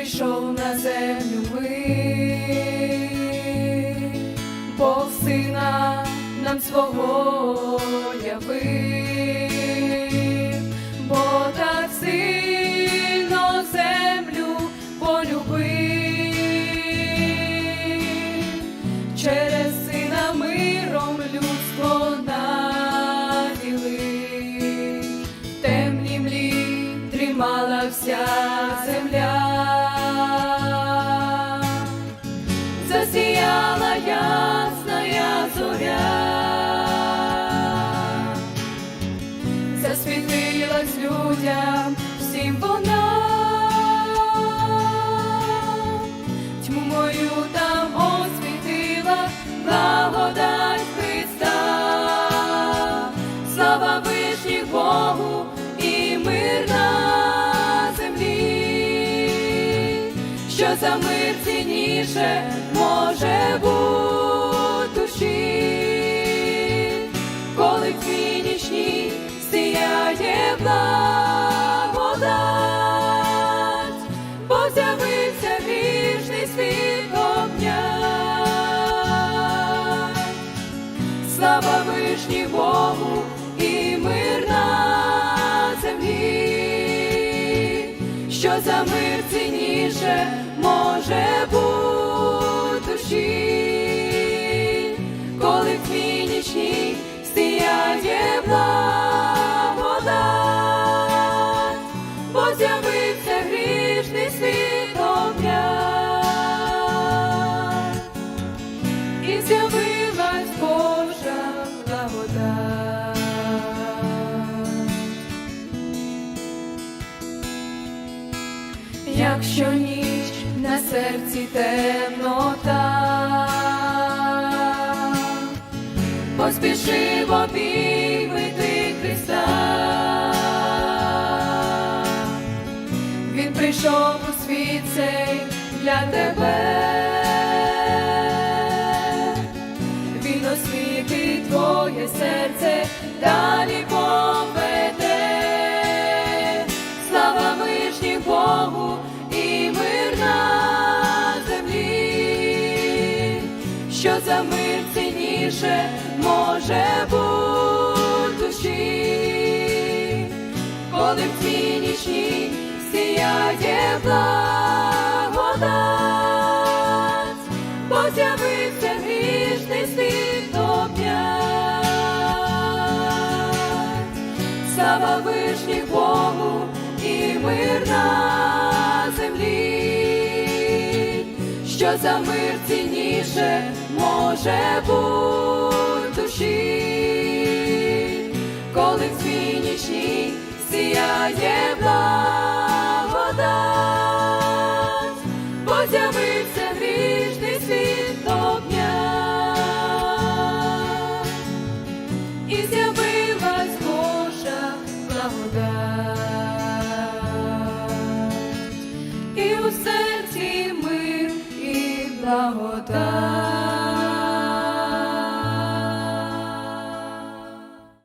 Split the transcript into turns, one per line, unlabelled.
прийшов на землю ми, Бог сина нам свого явив, бо так сильно землю полюбив, через сина миром людство наділив, в темнім млі тримала вся земля, людям вона, тьму там освітила благодать Христа, слава вишніх Богу і мир на землі, що за мир цінніше може бути душі, коли в твій нічній сіяє благодать, що за мир цінніше може бути Якщо ніч на серці темнота, поспіши в Христа. Він прийшов у світ цей для тебе. Він освітить твоє серце, далі цінніше може бути коли в нічній сіяє благодать, бо з'явився грішний світ обнять. Слава вишніх Богу і мир на землі, що за мир цінніше може бути душі, коли в нічній сіяє благодать, бо з'явився грішний світ обнять і з'явилась Божа благодать, і у серці мир і благодать.